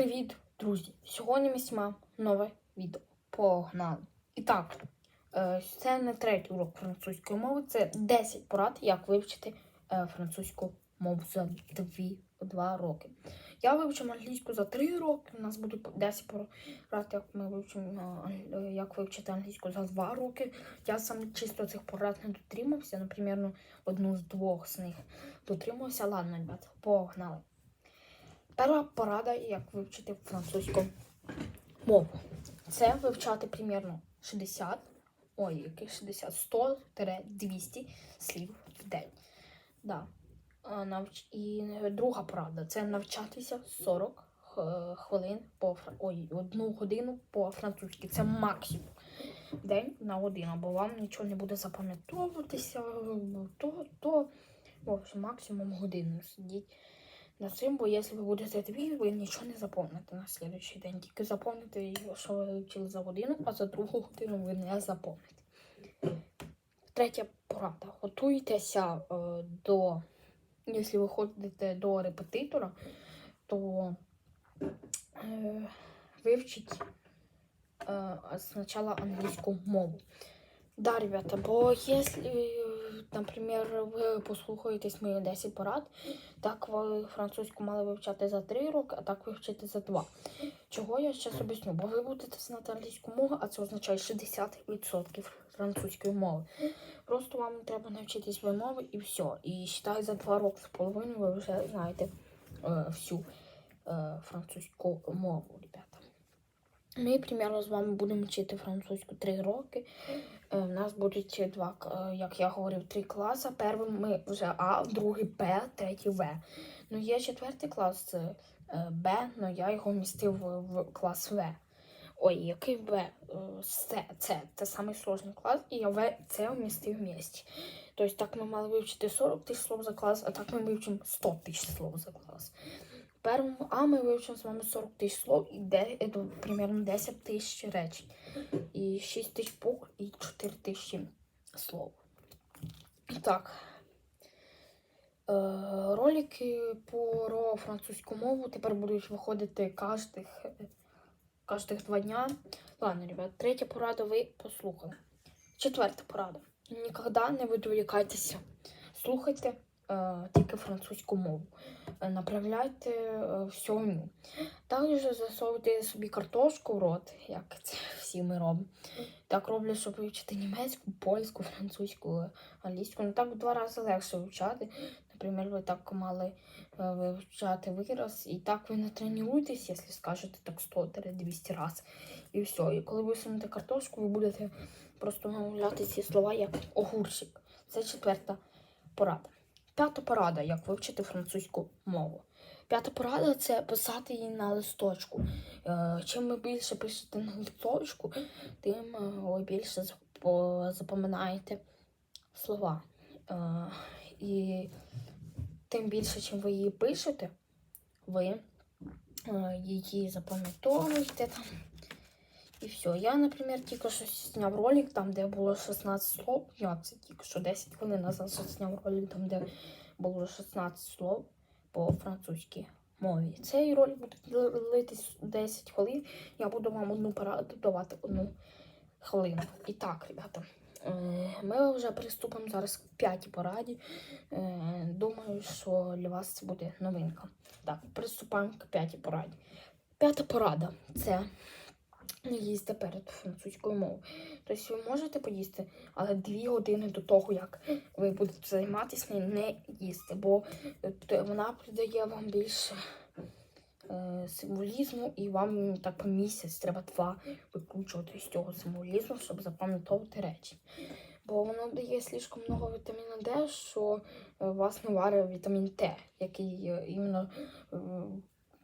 Привіт, друзі! Сьогодні ми знімаємо нове відео. Погнали! І так, е, це не третій урок французької мови, це 10 порад, як вивчити е, французьку мову за 2, роки. Я вивчив англійську за 3 роки. У нас буде 10 порад, як ми вивчимо е, як вивчити англійську за 2 роки. Я сам чисто цих порад не дотримався, наприклад, ну, одну з двох з них дотримався. Ладно, ребят, погнали. Перша порада, як вивчити французьку мову. Це вивчати примірно 60, ой, яких 60, 100-200 слів в день. Да. І друга порада це навчатися 40 хвилин по ой, одну годину по французьки. Це максимум день на годину, бо вам нічого не буде запам'ятовуватися, то, то в общем, максимум годину сидіть на цим, бо якщо ви будете дві, ви нічого не запомните на слідуючий день. Тільки запомните, що ви вивчили за годину, а за другу годину ви не запомните. Третя порада. Готуйтеся е, до, якщо ви ходите до репетитора, то е, вивчіть е, спочатку англійську мову. Да, ребята, бо э, наприклад, ви послухаєтесь мої 10 порад, так ви французьку мали вивчати за 3 роки, а так вивчити за 2. Чого я зараз об'ясню? Бо ви будете знати англійську мову, а це означає 60% французької мови. Просто вам треба навчитись вимови і все. І вважаю, за 2 роки з половиною ви вже знаєте е, всю е, французьку мову, ребята. Ми, примерно, з вами будемо вчити французьку 3 роки. Е, У нас будуть два, е, як я говорив, три класи. Перший ми вже А, другий Б, третій В. Ну, є четвертий клас е, Б, але я його вмістив в, в клас В. Ой, який В? Е, Це, це самий сложний клас, і я В це вмістив вместе. Тобто так ми мали вивчити 40 тисяч слов за клас, а так ми вивчимо 100 тисяч слов за клас. Першому А ми вивчимо з вами 40 тисяч слов і де, е, примерно 10 тисяч речень і 6 тисяч букв і 4 тисячі слов. Так. Е, ролики про французьку мову тепер будуть виходити кожних, кожних два дня. Ладно, ребят, третя порада ви послухали. Четверта порада. Ніколи не відволікайтеся. Слухайте тільки французьку мову. Е, Направляйте е, всю. Також засовуйте собі картошку в рот, як це всі ми робимо. Так роблю, щоб вивчити німецьку, польську, французьку, англійську. Ну так в два рази легше вивчати. Наприклад, ви так мали е, вивчати вираз, і так ви не тренуєтесь, якщо скажете так 100-200 разів. І все. І коли ви сунете картошку, ви будете просто вимовляти ці слова як огурчик. Це четверта порада. П'ята порада, як вивчити французьку мову. П'ята порада це писати її на листочку. Е, Чим ви більше пишете на листочку, тим е, ви більше запам'ятаєте слова. Е, І тим більше, чим ви її пишете, ви її запам'ятовуєте там. І все. Я, наприклад, тільки що зняв ролик, там, де було 16 слов. Як це тільки що 10 хвилин назад зняв ролик, там, де було 16 слов по французькій мові. Цей ролик буде длитись 10 хвилин. Я буду вам одну пораду давати одну хвилину. І так, ребята, е, ми вже приступимо зараз к п'ятій пораді. Е, Думаю, що для вас це буде новинка. Так, приступаємо к п'ятій пораді. П'ята порада це не їсти перед французькою мовою. Тобто ви можете поїсти, але дві години до того, як ви будете займатися, не їсти, бо е, вона придає вам більше е, символізму, і вам так місяць, треба два викручувати з цього символізму, щоб запам'ятовувати речі. Бо воно дає слишком много вітаміну Д, що е, вас не варить вітамін Т, який іменно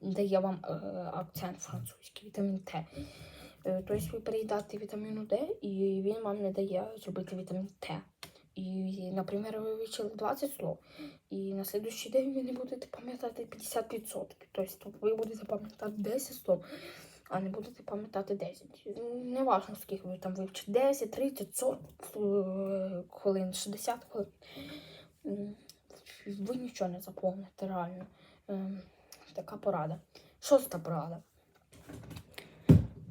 дає вам акцент французький, вітамін Т. Е, Тобто ви переїдате вітаміну Д, і він вам не дає зробити вітамін Т. І, наприклад, ви вивчили 20 слов, і на слідуючий день ви не будете пам'ятати 50%. Тобто ви будете пам'ятати 10 слов, а не будете пам'ятати 10. Не важливо, скільки ви там вивчите. 10, 30, 40 е, хвилин, 60 хвилин. Ви нічого не запомните реально. Ем, Така порада. Шоста порада.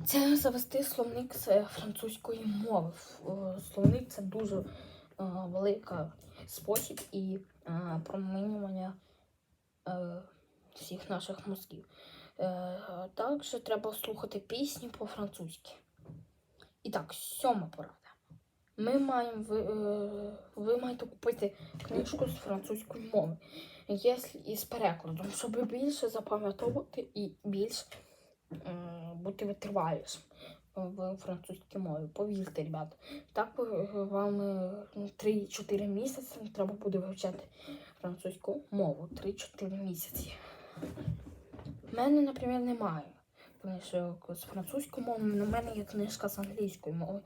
Це завести словник з французької мови. Е, Словник це дуже е, велика спосіб і е, промінювання всіх наших мозків. Також треба слухати пісні по-французьки. І так, сьома порада. Ми маємо, ви, ви маєте купити книжку з французької мови. Якщо із перекладом, щоб більше запам'ятовувати і більш е, бути витривалішим в французькій мові. Повірте, ребята. Так вам е, 3-4 місяці треба буде вивчати французьку мову. 3-4 місяці. У мене, наприклад, немає книжок з французької мови, але в мене є книжка з англійської мови,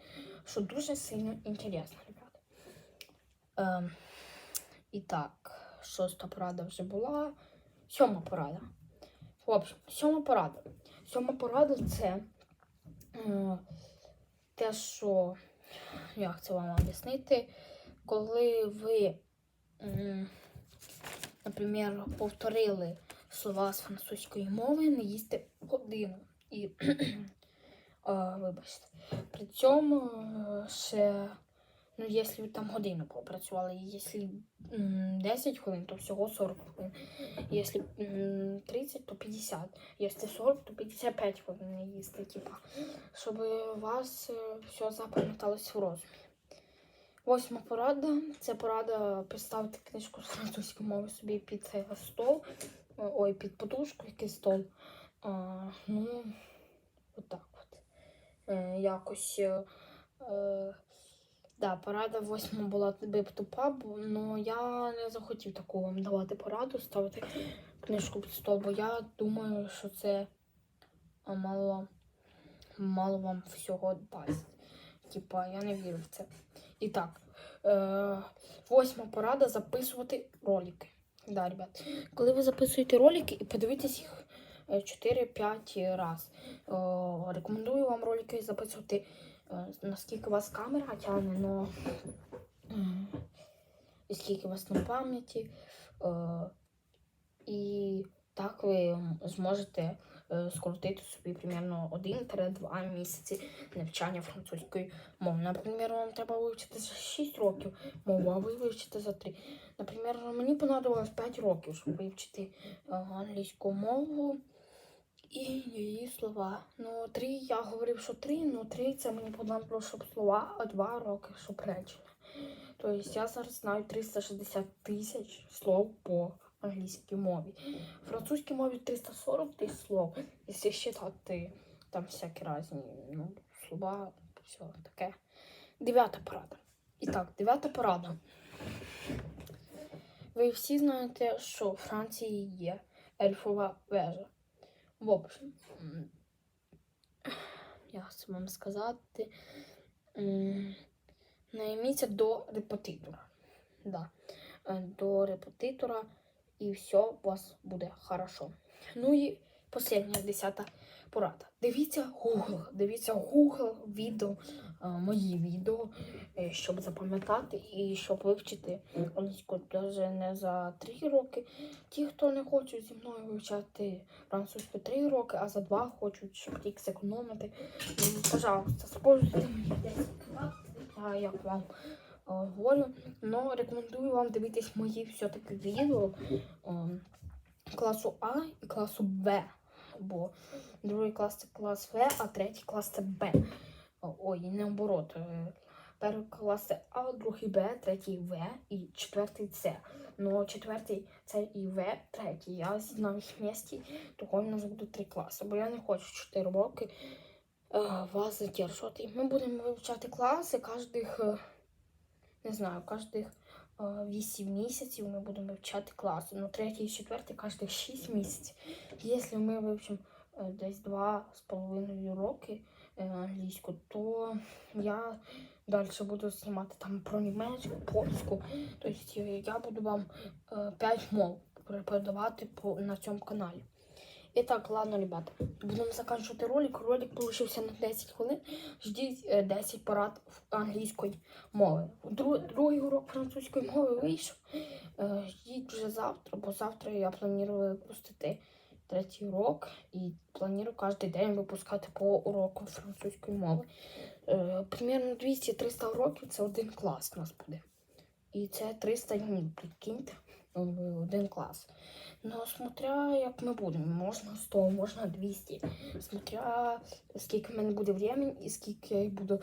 що дуже сильно інтересно, ребята. Ем, і так, шоста порада вже була. Сьома порада. В общем, сьома порада. Сьома порада це е, те, що, як це вам об'яснити, коли ви, наприклад, повторили слова з французької мови, не їсти годину. І, вибачте, при цьому е, ще, ну, якщо там годину попрацювали, якщо 10 хвилин, то всього 40 хвилин. Якщо 30, то 50. Якщо 40, то 55 хвилин їсти, типа, щоб у вас е, все запам'яталось в розумі. Восьма порада це порада поставити книжку з французької мови собі під стол, е, ой, під подушку, який стол. А, ну, отак от. Е, якось. Да, порада восьма була би тупа, але я не захотів таку вам давати пораду, ставити книжку під стол, бо я думаю, що це мало, мало вам всього дасть. Типа, я не вірю в це. І так, е, восьма порада записувати ролики. Да, ребят. Коли ви записуєте ролики і подивитесь їх е, 4-5 раз. Е, рекомендую вам ролики записувати, е, наскільки у вас камера тягне, но і скільки у вас на пам'яті. Е, і так ви зможете е, скоротити собі примерно 1-2 місяці навчання французької мови. Наприклад, вам треба вивчити за 6 років мову, а ви вивчите за 3. Наприклад, мені понадобилось 5 років, щоб вивчити е, англійську мову і її слова. Ну, 3 я говорив, що 3, ну 3 це мені понадобилось, щоб слова, а 2 роки, щоб речення. Тобто я зараз знаю 360 тисяч слов по англійській мові. В французькій мові 340 тисяч слов, якщо считати там всякі різні ну, слова, все таке. Дев'ята порада. І так, дев'ята порада. Ви всі знаєте, що в Франції є ельфова вежа. В общем, я хочу вам сказати, найміться до репетитора. Да. Е, До репетитора і все у вас буде хорошо. Ну і остання десята порада. Дивіться Google, дивіться Google відео, е, мої відео, е, щоб запам'ятати і щоб вивчити англійську навіть не за 3 роки. Ті, хто не хочуть зі мною вивчати французьку 3 роки, а за 2 хочуть, щоб тільки зекономити. Пожалуйста, спользуйте мені 10 порад, я як вам е, говорю. Но рекомендую вам дивитись мої все-таки відео ем, класу А і класу Б. Бо другий клас це клас В, а третій клас це Б. Ой, наоборот. е, Перший клас це А, другий Б, третій В і четвертий С. Ну, четвертий це і В, третій. Я з'єднав їх вместе, того в нас буде три класи. Бо я не хочу 4 роки е, вас задержувати. Ми будемо вивчати класи кожних, е, не знаю, кожних 8 місяців ми будемо вивчати класи. Ну, третій і четвертий кожних 6 місяців. Якщо ми вивчимо е, десь 2,5 роки е, англійську, то я далі буду знімати там про німецьку, польську. Тобто е, я буду вам 5 мов преподавати на цьому каналі. І так, ладно, ребята, будемо закінчувати ролик. Ролик получився на 10 хвилин. Ждіть е, 10 порад в- англійської мови. Другий урок французької мови вийшов. Е, Ждіть вже завтра, бо завтра я планую випустити третій урок і планую кожен день випускати по уроку французької мови. Е, примірно 200-300 уроків це один клас у нас буде. І це 300 днів, прикиньте, один клас. Ну, смотря як ми будемо, можна 100, можна 200. Смотря скільки в мене буде времени і скільки я буду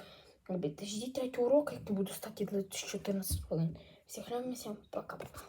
робити. Ждіть третього уроку, який буду стати 14 хвилин. Всіх любим, пока-пока.